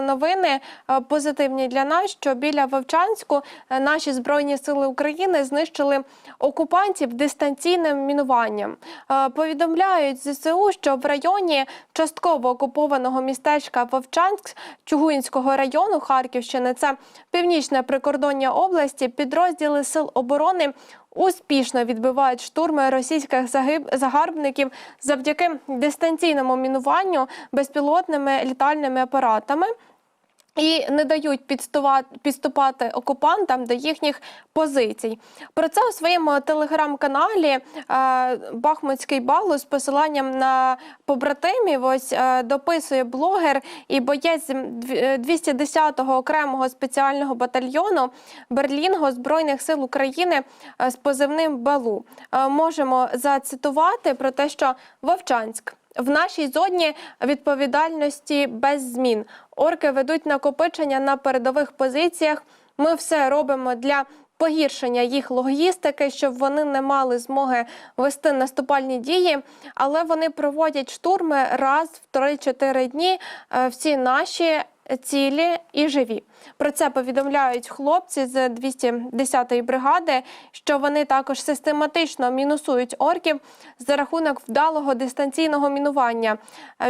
Новини е, позитивні для нас, що біля Вовчанську е, наші збройні сили України знищили окупантів дистанційним мінуванням. Е, Повідомляють ЗСУ, що в районі частково окупованого містечка Вовчанськ Чугуїнського району Харківщини, це північне прикордоння області, підрозділи сил оборони. Успішно відбивають штурми російських загарбників завдяки дистанційному мінуванню безпілотними літальними апаратами. І не дають підступати, окупантам до їхніх позицій. Про це у своєму телеграм-каналі е, Бахмутський Балу з посиланням на побратимів ось е, дописує блогер і боєць дві- е, 210-го окремого спеціального батальйону Берлінго Збройних сил України з позивним Балу. Можемо зацитувати про те, що Вовчанськ. В нашій зоні відповідальності без змін. Орки ведуть накопичення на передових позиціях. Ми все робимо для погіршення їх логістики, щоб вони не мали змоги вести наступальні дії, але вони проводять штурми раз в 3-4 дні. Е, Всі наші цілі і живі. Про це повідомляють хлопці з 210-ї бригади, що вони також систематично мінусують орків за рахунок вдалого дистанційного мінування.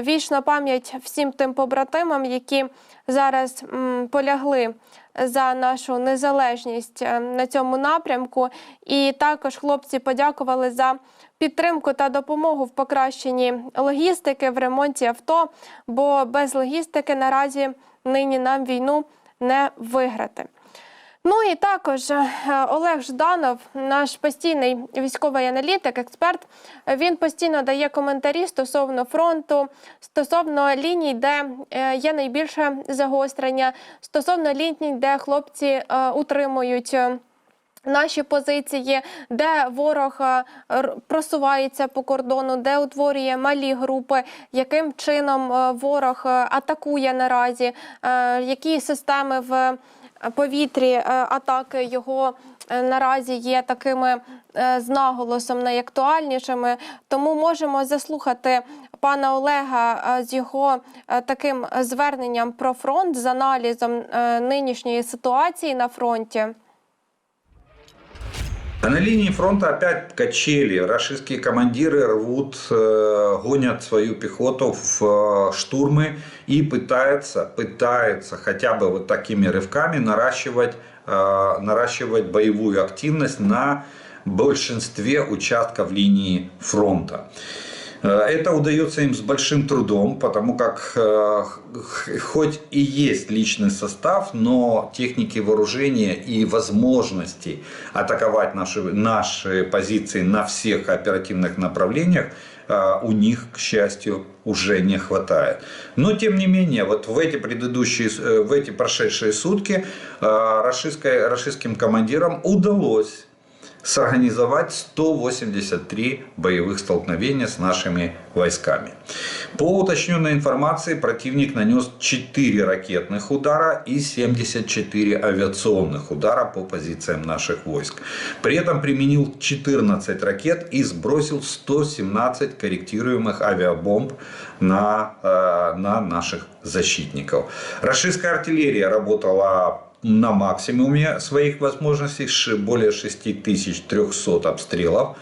Вічна пам'ять всім тим побратимам, які зараз м, полягли за нашу незалежність е, на цьому напрямку. І також хлопці подякували за підтримку та допомогу в покращенні логістики в ремонті авто, бо без логістики наразі нині нам війну не виграти. Ну і також е, Олег Жданов, наш постійний військовий аналітик, експерт. Він постійно дає коментарі стосовно фронту, стосовно ліній, де е, є найбільше загострення, стосовно ліній, де хлопці е, утримують. Наші позиції, де ворог просувається по кордону, де утворює малі групи, яким чином ворог атакує наразі, які системи в повітрі е, атаки його е, наразі є такими е, з наголосом найактуальнішими. Тому можемо заслухати пана Олега е, з його е, таким зверненням про фронт з аналізом е, нинішньої ситуації на фронті. А на линии фронта опять качели. Рашистские командиры рвут, э, гонят свою пехоту в э, штурмы и пытаются, пытаются хотя бы вот такими рывками наращивать, э, наращивать боевую активность на большинстве участков линии фронта. Э, Это удается им с большим трудом, потому как э, хоть и есть личный состав, но техники вооружения и возможности атаковать наши, наши позиции на всех оперативных направлениях э, у них, к счастью, уже не хватает. Но, тем не менее, вот в эти предыдущие, в эти прошедшие сутки рашистской- рашистским командирам удалось сорганизовать 183 боевых столкновения с нашими войсками. По уточненной информации, противник нанес 4 ракетных удара и 74 авиационных удара по позициям наших войск. При этом применил 14 ракет и сбросил 117 корректируемых авиабомб на, э, на наших защитников. Рашистская артиллерия работала на максимуме своих возможностей, более 6300 обстрелов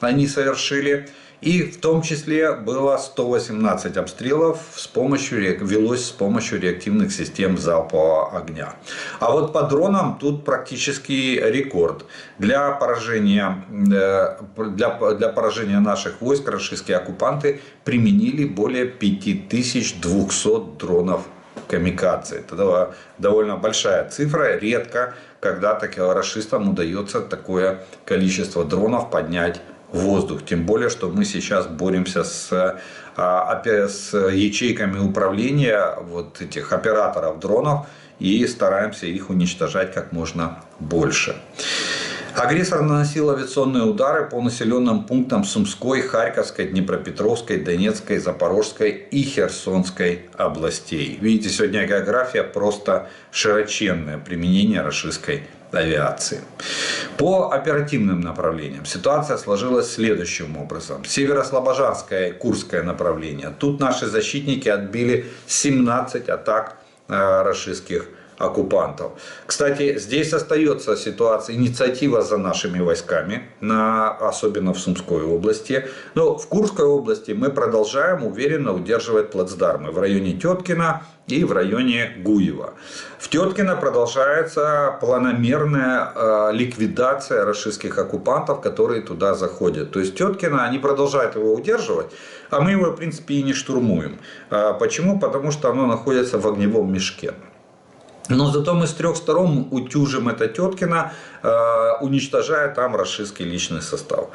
они совершили. И в том числе было 118 обстрелов с помощью, велось с помощью реактивных систем залпового огня. А вот по дронам тут практически рекорд. Для поражения, э, для, для поражения наших войск российские оккупанты применили более 5200 дронов камикадзе. Это довольно большая цифра. Редко, когда так- расистам удается такое количество дронов поднять в воздух. Тем более, что мы сейчас боремся с, а, опя- с ячейками управления вот этих операторов дронов и стараемся их уничтожать как можно больше. Агрессор наносил авиационные удары по населенным пунктам Сумской, Харьковской, Днепропетровской, Донецкой, Запорожской и Херсонской областей. Видите, сегодня география просто широченное применение российской авиации. По оперативным направлениям ситуация сложилась следующим образом. Северо-Слобожанское и Курское направление. Тут наши защитники отбили 17 атак э, российских оккупантов. Кстати, здесь остается ситуация, инициатива за нашими войсками, на, особенно в Сумской области. Но в Курской области мы продолжаем уверенно удерживать плацдармы в районе Теткина и в районе Гуева. В Теткино продолжается планомерная э, ликвидация российских оккупантов, которые туда заходят. То есть Теткино, они продолжают его удерживать, а мы его, в принципе, и не штурмуем. А почему? Потому что оно находится в огневом мешке. Но зато мы с трех сторон утюжим это Теткино, э, уничтожая там расистский личный состав.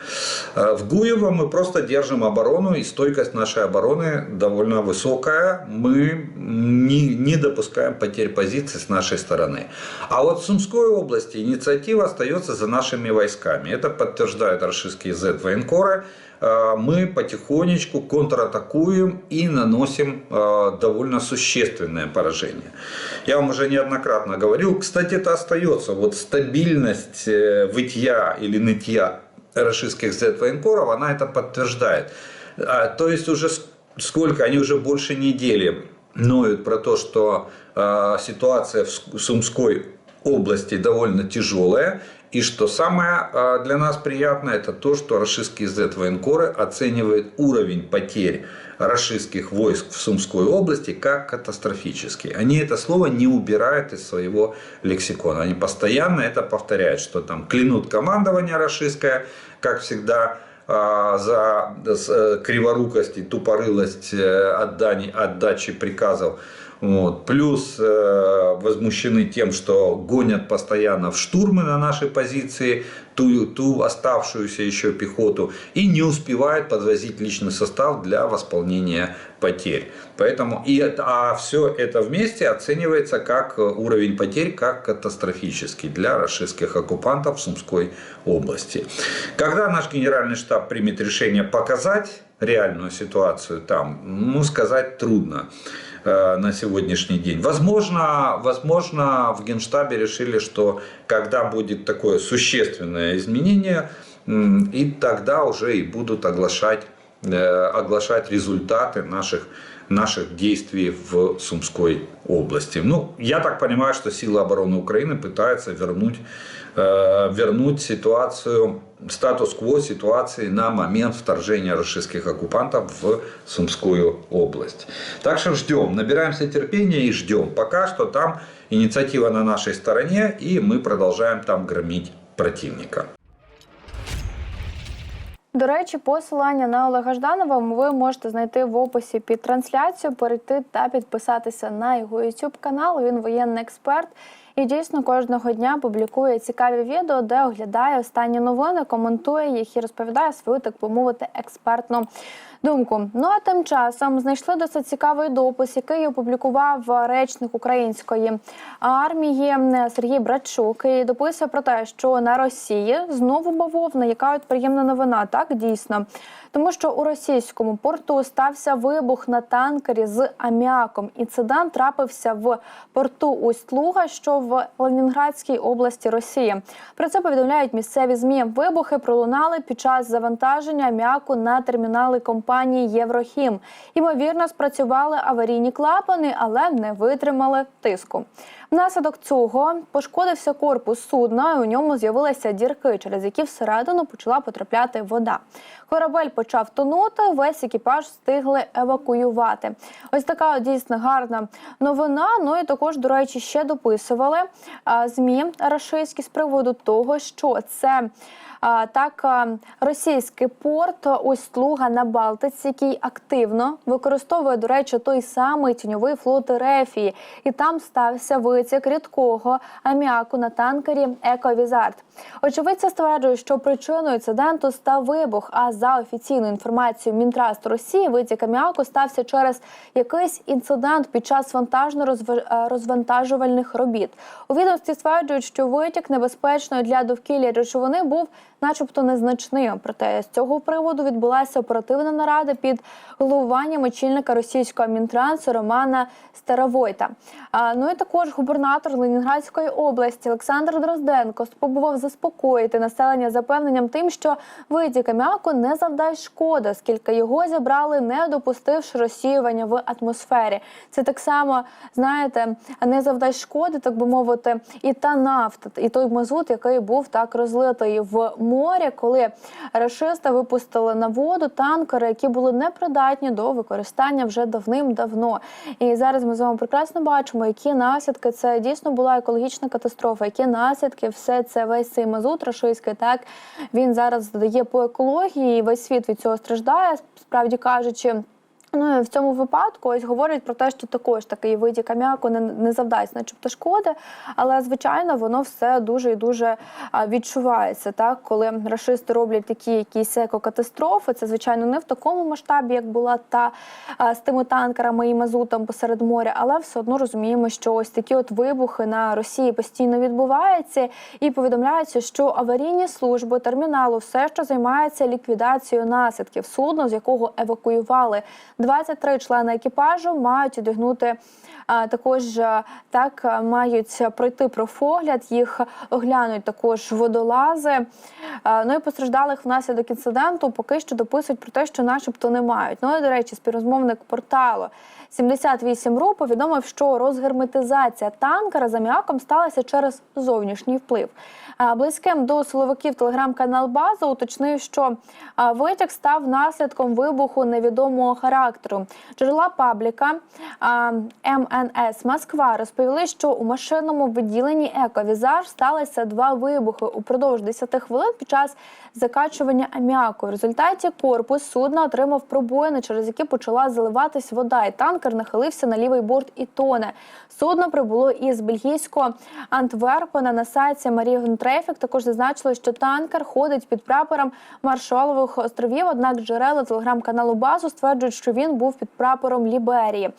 Э, в Гуево мы просто держим оборону, и стойкость нашей обороны довольно высокая. Мы не, не допускаем потерь позиций с нашей стороны. А вот в Сумской области инициатива остается за нашими войсками. Это подтверждают расистские Z-военкоры мы потихонечку контратакуем и наносим э, довольно существенное поражение. Я вам уже неоднократно говорил, кстати, это остается, вот стабильность э, вытья или нытья российских Z-военкоров, она это подтверждает. А, То есть уже сколько, они уже больше недели ноют про то, что э, ситуация в Ск- Сумской области довольно тяжелая. И что самое э, для нас приятное, это то, что российские Z-военкоры оценивают уровень потерь российских войск в Сумской области как катастрофический. Они это слово не убирают из своего лексикона. Они постоянно это повторяют, что там клянут командование российское, как всегда, а, за э, криворукость и тупорылость э, отдачи приказов. Вот. Плюс э, возмущены тем, что гонят постоянно в штурмы на наши позиции, ту, ту оставшуюся еще пехоту, и не успевают подвозить личный состав для восполнения потерь. Поэтому и а все это вместе оценивается как э, уровень потерь как катастрофический для российских оккупантов в Сумской области. Когда наш генеральный штаб примет решение показать реальную ситуацию там, ну, сказать трудно на сегодняшний день. Возможно, возможно, в Генштабе решили, что когда будет такое существенное изменение, и тогда уже и будут оглашать, э, оглашать результаты наших, наших действий в Сумской области. Ну, я так понимаю, что силы обороны Украины пытаются вернуть, э, вернуть ситуацию, статус-кво ситуации на момент вторжения российских оккупантов в Сумскую область. Так что ждем, набираемся терпения и ждем. Пока что там инициатива на нашей стороне, и мы продолжаем там громить противника. До речі, посилання на Олега Жданова ви можете знайти в описі під трансляцію, перейти та підписатися на його YouTube канал. Він воєнний експерт і дійсно кожного дня публікує цікаві відео, де оглядає останні новини, коментує їх і розповідає свою, так би мовити, експертну думку. Ну а тим часом знайшли досить цікавий допис, який опублікував речник української армії Сергій Братчук. І дописує про те, що на Росії знову бавовна, яка от приємна новина, так дійсно. Тому що у російському порту стався вибух на танкері з аміаком. Інцидент трапився в порту Усть-Луга, що в Ленінградській області Росії. Про це повідомляють місцеві змі. Вибухи пролунали під час завантаження м'яку на термінали компанії Єврохім. Ймовірно, спрацювали аварійні клапани, але не витримали тиску. Внаслідок цього пошкодився корпус судна, і у ньому з'явилися дірки, через які всередину почала потрапляти вода. Корабель почав тонути, весь екіпаж встигли евакуювати. Ось така дійсно гарна новина. Ну і також, до речі, ще дописували змі рашистські з приводу того, що це. Так, російський порт Усть-Луга на Балтиці, який активно використовує, до речі, той самий тіньовий флот Рефії, і там стався витік рідкого аміаку на танкері Ековізард. Очевидці стверджують, що причиною інциденту став вибух. А за офіційною інформацією Мінтраст Росії, витік аміаку стався через якийсь інцидент під час вантажно-розвантажувальних робіт. У відомстві стверджують, що витік небезпечної для довкілля речовини був начебто, незначним. Проте з цього приводу відбулася оперативна нарада під головуванням очільника російського мінтрансу Романа Старовойта. Ну і також губернатор Ленінградської області Олександр Дрозденко спробував заспокоїти населення запевненням тим, що витік аміаку не завдасть шкоди, оскільки його зібрали, не допустивши розсіювання в атмосфері. Це так само, знаєте, не завдасть шкоди, так би мовити, і та нафта, і той мазут, який був так розлитий в морі, коли рашисти випустили на воду танкери, які були непридатні до використання вже давним-давно. І зараз ми з вами прекрасно бачимо, які наслідки це дійсно була екологічна катастрофа, які наслідки все це весь цей мазут рашистський, так він зараз здає по екології, і весь світ від цього страждає, справді кажучи. Ну в цьому випадку ось говорять про те, що також такий витік аміаку не, не завдасть, начебто шкоди, але звичайно воно все дуже і дуже відчувається. Так, коли рашисти роблять такі якісь екокатастрофи, це звичайно не в такому масштабі, як була та з тими танкерами і мазутом посеред моря, але все одно розуміємо, що ось такі от вибухи на Росії постійно відбуваються, і повідомляється, що аварійні служби терміналу все ще займаються ліквідацією наслідків судна, з якого евакуювали 23 члени екіпажу, мають одягнути. Також так мають пройти профогляд, їх оглянуть також водолази. Ну і постраждалих внаслідок інциденту поки що дописують про те, що, начебто, не мають. Ну і до речі, співрозмовник порталу 78.ru повідомив, що розгерметизація танкера з аміаком сталася через зовнішній вплив. Близьким до силовиків телеграм-канал База уточнив, що а, витік став наслідком вибуху невідомого характеру. Джерела пабліка МНС Москва розповіли, що у машинному відділенні Ековізаж сталося два вибухи упродовж 10 хвилин під час закачування аміаку. В результаті корпус судна отримав пробоїни, через які почала заливатись вода, і танкер нахилився на лівий борт і тоне. Судно прибуло із бельгійського Антверпена на сайті Марігон Трефік. Також зазначили, що танкер ходить під прапором Маршалових островів. Однак джерела телеграм-каналу Базу стверджують, що він був під прапором Ліберії.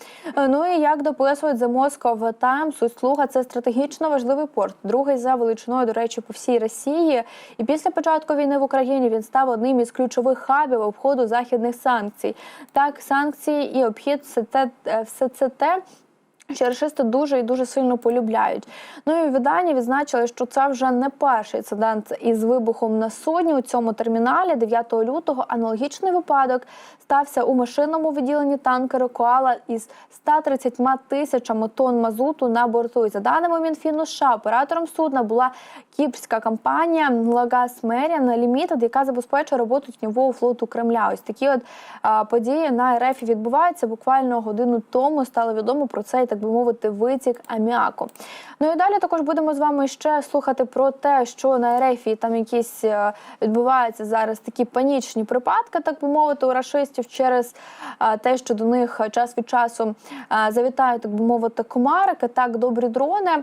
Ну і як дописують The Moscow Times, Услуга це стратегічно важливий порт, другий за величиною, до речі, по всій Росії. І після початку війни Україні він став одним із ключових хабів обходу західних санкцій. Так, санкції і обхід все те, е, все це те. Що рашисти дуже і дуже сильно полюбляють. Ну і видання відзначили, що це вже не перший інцидент із вибухом на судні у цьому терміналі. 9 лютого аналогічний випадок стався у машинному відділенні танкеру Коала із 130 тисячами тонн мазуту на борту. І за даними Мінфіну США, оператором судна була кіпрська компанія Лагас Меріан Лімітед, яка забезпечує роботу тіньового флоту Кремля. Ось такі от події на РФ відбуваються. Буквально годину тому стало відомо про цей, так би мовити, витік аміаку. Ну і далі також будемо з вами ще слухати про те, що на Ерефії там якісь е, відбуваються зараз такі панічні припадки, так би мовити, у рашистів через е, те, що до них час від часу е, завітають, так би мовити, комарики, так добрі дрони.